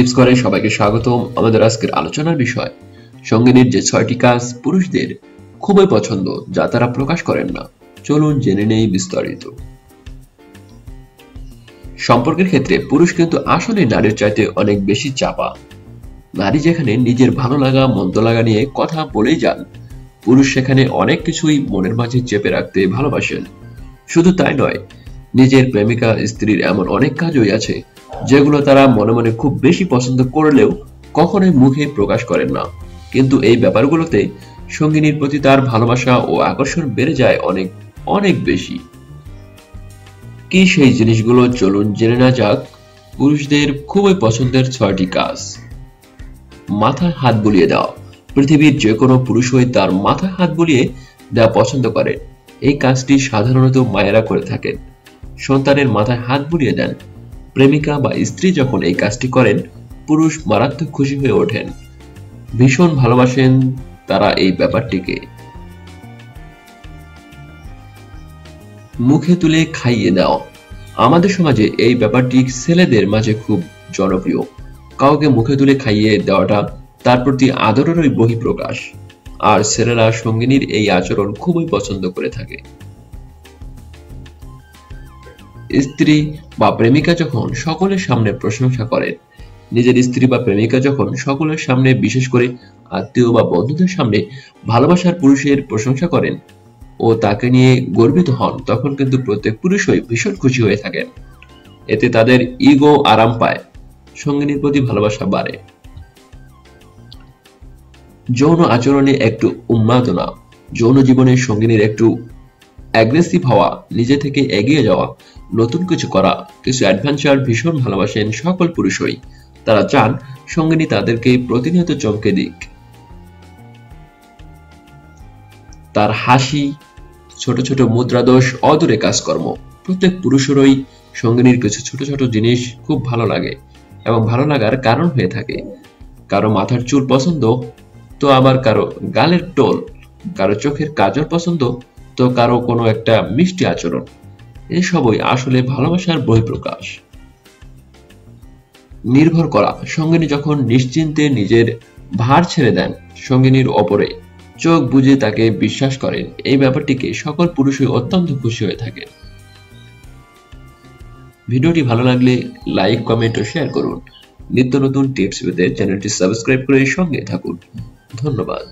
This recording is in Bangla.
টিপস করে সবাইকে স্বাগতম আমাদের আজকের আলোচনার বিষয়। সঙ্গিনীর যে ছয়টি কাজ পুরুষদের খুবই পছন্দ, যা তারা প্রকাশ করেন না। চলুন জেনে নেই বিস্তারিত। সম্পর্কের ক্ষেত্রে পুরুষ কিন্তু আসলে নারীর চাইতে অনেক বেশি চাপা। নারী যেখানে নিজের ভালো লাগা, মন্দ লাগা নিয়ে কথা বলেই যান, পুরুষ সেখানে অনেক কিছুই মনের মাঝে চেপে রাখতে ভালোবাসেন। শুধু তাই নয়, নিজের প্রেমিকা, স্ত্রীর এমন অনেক কাজই আছে যেগুলো তারা মনে মনে খুব বেশি পছন্দ করলেও কখনোই মুখে প্রকাশ করেন না। কিন্তু এই ব্যাপারগুলোতে সঙ্গিনীর প্রতি তার ভালোবাসা ও আকর্ষণ বেড়ে যায় অনেক অনেক বেশি। কি সেই জিনিসগুলো? চলুন জেনে না যাক। পুরুষদের খুবই পছন্দের ছয়টি কাজ। মাথায় হাত বুলিয়ে দেওয়া পৃথিবীর যে কোনো পুরুষই তার মাথায় হাত বুলিয়ে দেওয়া পছন্দ করেন এই কাজটি সাধারণত মায়েরা করে থাকেন। সন্তানের মাথায় হাত বুলিয়ে দেন। প্রেমিকা বা স্ত্রী যখন এই কাজটি করেন, পুরুষ মারাত্মক খুশি হয়ে ওঠেন। ভীষণ ভালোবাসেন তারা এই ব্যাপারটিকে। মুখে তুলে খাইয়ে দাও। আমাদের সমাজে এই ব্যাপারটি ছেলেদের মাঝে খুব জনপ্রিয়। কাউকে মুখে তুলে খাইয়ে দেওয়াটা তার প্রতি আদরেরই বহিঃপ্রকাশ। আর ছেলেরা সঙ্গিনীর এই আচরণ খুবই পছন্দ করে থাকে। স্ত্রী বা প্রেমিকা যখন সকলের সামনে প্রশংসা করেন নিজের স্ত্রী বা প্রেমিকা যখন সকলের সামনে, বিশেষ করে আত্মীয় বা বন্ধুদের সামনে ভালোবাসার পুরুষের প্রশংসা করেন ও তাকে নিয়ে গর্বিত হন, তখন কিন্তু প্রত্যেক পুরুষই ভীষণ খুশি হয়ে থাকেন। এতে তাদের ইগো আরাম পায়, সঙ্গিনীর প্রতি ভালোবাসা বাড়ে। যৌন আচরণে একটু উন্মাদনা, যৌন জীবনের সঙ্গিনীর একটু অ্যাগ্রেসিভ হওয়া, নিজে থেকে এগিয়ে যাওয়া, নতুন কিছু করা, কিছু অ্যাডভেঞ্চার ভীষণ ভালোবাসেন সকল পুরুষই। তারা চান সঙ্গিনী তাদেরকে প্রতিনিয়ত চমকে দিক। তার হাসি, ছোট ছোট মুদ্রাদোষ, অদূরে কাজকর্ম, প্রত্যেক পুরুষেরই সঙ্গিনীর কিছু ছোট ছোট জিনিস খুব ভালো লাগে এবং ভালো লাগার কারণ হয়ে থাকে। কারও মাথার চুল পছন্দ, তো আবার কারও গালের টোল, কারও চোখের কাজল পছন্দ তো কারও কোনো একটা মিষ্টি আচরণ। এসবই আসলে ভালোবাসার বহিঃপ্রকাশ। নির্ভর করা, সঙ্গিনী যখন নিশ্চিন্তে নিজের ভার ছেড়ে দেন সঙ্গিনীর অপরে চোখ বুঝে তাকে বিশ্বাস করেন, এই ব্যাপারটিকে সকল পুরুষই অত্যন্ত খুশি হয়ে থাকে। ভিডিওটি ভালো লাগলে লাইক, কমেন্ট ও শেয়ার করুন। নিত্য নতুন টিপস পেতে চ্যানেলটি সাবস্ক্রাইব করে সঙ্গে থাকুন। ধন্যবাদ।